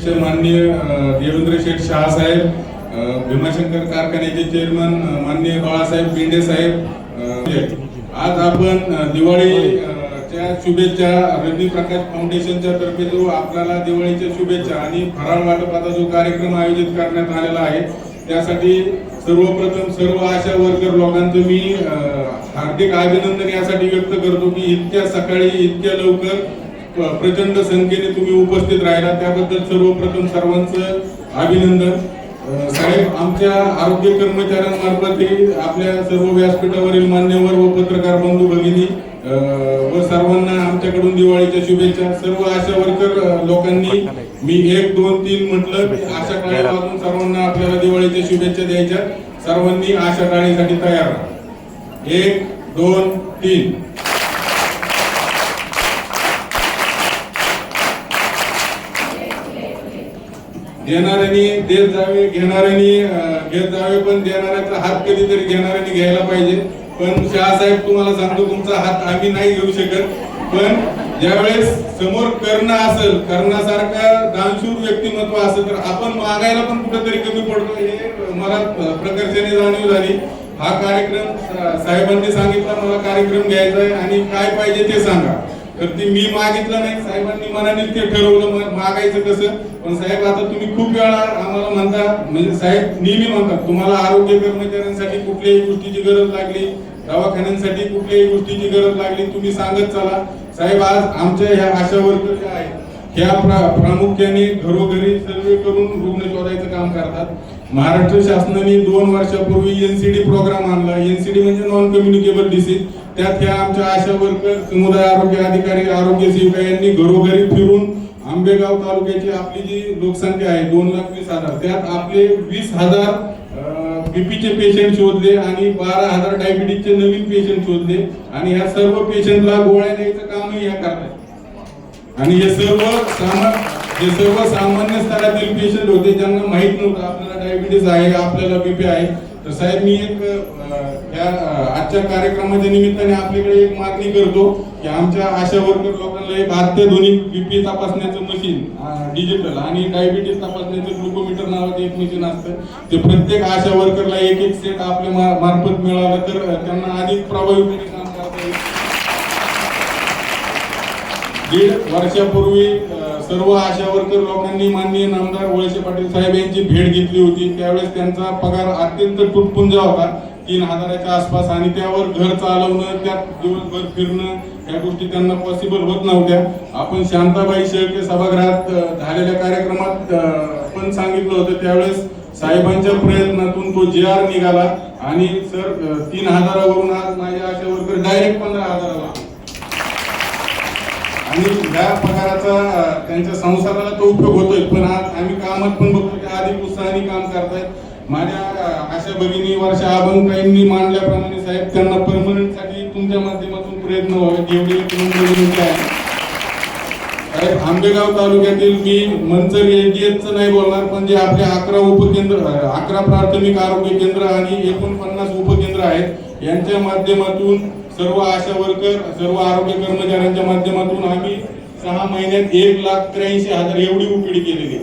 अध्यक्ष माननीय देवेंद्र शेठ शहासाहेब भीमाशंकर कारखान्याचे चेअरमन माननीय बाळासाहेब पिंडे साहेब आज आपण दिवाळीच्या शुभेच्छा रजनी प्रकाश फाउंडेशनच्या तर्फे जो आपल्याला दिवाळीच्या शुभेच्छा आणि फराळ वाटपाचा जो कार्यक्रम आयोजित करण्यात आलेला आहे त्यासाठी सर्वप्रथम सर्व आशा वर्कर लोकांचं मी हार्दिक अभिनंदन यासाठी व्यक्त करतो की इतक्या सकाळी इतक्या लवकर प्रचंड संख्येने तुम्ही उपस्थित राहिला. त्याबद्दल सर्वप्रथम सर्वांचं अभिनंदन. साहेब आमच्या आरोग्य कर्मचाऱ्यांमार्फत आपल्या सर्व व्यासपीठावरील मान्यवर व पत्रकार बंधू भगिनी व सर्वांना आमच्याकडून दिवाळीच्या शुभेच्छा. सर्व आशा वर्कर लोकांनी मी एक दोन तीन म्हटलं आशा काळी सर्वांना आपल्याला दिवाळीच्या शुभेच्छा द्यायच्या. सर्वांनी आशा काळीसाठी तयार एक दोन तीन. देणाऱ्यांनी देत जावे घेणाऱ्यांनी घेत जावे पण देणाऱ्याचा हात कधीतरी घेणाऱ्यांनी घ्यायला पाहिजे. पण शहासाहेब तुम्हाला सांगतो तुमचा हात आम्ही नाही घेऊ शकत. पण ज्यावेळेस समोर कर्ण असेल कर्णासारखा दानशूर व्यक्तिमत्व असेल तर आपण मागायला पण कुठेतरी कमी पडतो हे मला प्रकर्षाने जाणीव झाली. हा कार्यक्रम साहेबांनी सांगितला मला कार्यक्रम घ्यायचा आहे आणि काय पाहिजे ते सांगा. तर ते मी मागितलं नाही. साहेबांनी मनाने ते ठरवलं मागायचं कसं पण साहेब आता तुम्ही खूप वेळा आम्हाला म्हणता म्हणजे साहेब नेहमी म्हणतात तुम्हाला आरोग्य कर्मचाऱ्यांसाठी कुठल्याही गोष्टीची गरज लागली दवाखान्यांसाठी कुठल्याही गोष्टीची गरज लागली तुम्ही सांगत चला. साहेब आज आमच्या ह्या आशा वर्कर ज्या आहेत ह्या प्रा- प्रामुख्याने घरोघरी सर्वे करून रुग्ण शोधायचं काम करतात. महाराष्ट्र शासनाने दोन वर्षापूर्वी एनसीडी प्रोग्राम आणला. एनसीडी म्हणजे नॉन कम्युनिकेबल डिसीज त्यात ह्या आमच्या आशा वर्कर समुदाय आरोग्य अधिकारी आरोग्य सेविका यांनी घरोघरी फिरून आंबेगाव तालुक्याची आपली जी लोकसंख्या आहे दोन लाख वीस हजार. त्यात आपले वीस हजार बीपीचे पेशंट शोधले आणि बारा हजार डायबिटीजचे नवीन पेशंट शोधले. आणि ह्या सर्व पेशंटला गोळ्या द्यायचं कामही ह्या करतात. आणि हे सर्व सामान हे सर्व सामान्य स्तरातील पेशंट होते ज्यांना माहीत नव्हतं. आपल्याला डायबिटीस आहे आपल्याला बीपी आहे. तर साहेब मी एक या आजच्या कार्यक्रमाच्या निमित्ताने आपल्याकडे एक मागणी करतो की आमच्या आशा वर्कर लोकांना एक अत्याधुनिक बीपी तपासण्याचं मशीन डिजिटल आणि डायबिटीस तपासण्याचं ग्लुकोमीटर नावाचं एक मशीन असतं. ते प्रत्येक आशा वर्करला एक एक सेट आपल्या मार्फत मिळालं तर त्यांना अधिक प्रभावीपणे काम करता येईल. दीड वर्षापूर्वी सर्व आशा वर्कर लोकांनी माननीय नामदार वळसे पाटील साहेब यांची भेट घेतली होती. त्यावेळेस त्यांचा पगार अत्यंत तुटपुंजा होता. तीन हजाराच्या आसपास आणि त्यावर घर चालवणं त्यात दिवसभर फिरणं या गोष्टी त्यांना पॉसिबल होत नव्हत्या. आपण शांताबाई शेळके सभागृहात झालेल्या कार्यक्रमात पण सांगितलं होतं. त्यावेळेस साहेबांच्या प्रयत्नातून तो जे आर निघाला आणि सर तीन हजारावरून आज माझ्या आशा वर्कर डायरेक्ट पंधरा हजाराला आणि ह्या पगाराचा त्यांच्या संसाराला तो उपयोग होतोय. पण आज आम्ही कामात पण बघतो की अधिक उत्साहाने काम करतायत. माझ्या अशा आशा भगिनी वर्षा अभंकाईंनी मांडल्याप्रमाणे साहेब त्यांना परमनंटसाठी तुमच्या माध्यमातून प्रयत्न व्हावेत एवढी विनंती आहे साहेब आंबेगाव तालुक्यातील मी मंचर एजीएसचं नाही बोलणार पण जे आपले अकरा उपकेंद्र अकरा प्राथमिक आरोग्य केंद्र आणि एकोणपन्नास उपकेंद्र आहेत यांच्या माध्यमातून सर्व आशा वर्कर सर्व आरोग्य कर्मचाऱ्यांच्या माध्यमातून आम्ही सहा महिन्यात एक लाख त्र्याऐंशी हजार एवढी उकडी केलेली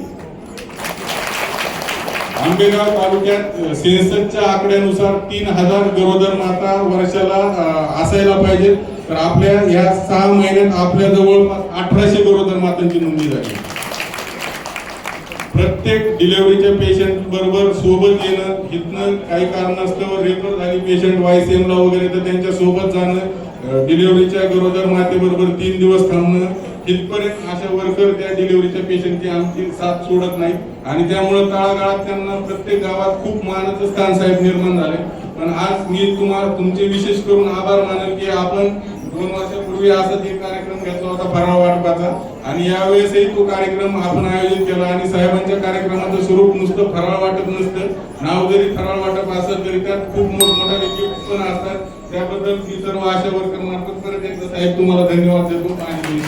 आंबेगाव तालुक्यात अ, सेन्ससच्या आकड्यानुसार तीन हजार गरोदर माता वर्षाला असायला पाहिजे तर आपल्या या सहा महिन्यात आपल्या जवळपास अठराशे गरोदर मातांची नोंदणी झाली. प्रत्येक डिलिव्हरीच्या पेशंट बरोबर सोबत येणं इथनं काही कारणास्तव रेफर झाली पेशंट वायसीएम एमला वगैरे तर त्यांच्यासोबत जाणं डिलिव्हरीच्या गरोदर मातेबरोबर तीन दिवस थांबणं इथपर्यंत अशा वर्कर त्या डिलिव्हरीच्या पेशंटची आमची साथ सोडत नाही. आणि त्यामुळे काळागाळात त्यांना प्रत्येक गावात खूप मानाचं स्थान साहेब निर्माण झाले पण आज मी तुम्हाला तुमचे विशेष करून आभार मानेल की आपण दोन पूर्वी असाच एक कार्यक्रम घेतला होता फराळ वाटपाचा. आणि यावेळेसही तो कार्यक्रम आपण आयोजित केला आणि साहेबांच्या कार्यक्रमाचं स्वरूप नुसतं फराळ वाटप नसतं. नाव जरी फराळ वाटप असत तरी त्यात खूप मोठमोठ्या गिफ्ट पण असतात. त्याबद्दल मी सर्व आशा वर्कर मार्फत परत एकदा साहेब तुम्हाला धन्यवाद देतो. आणि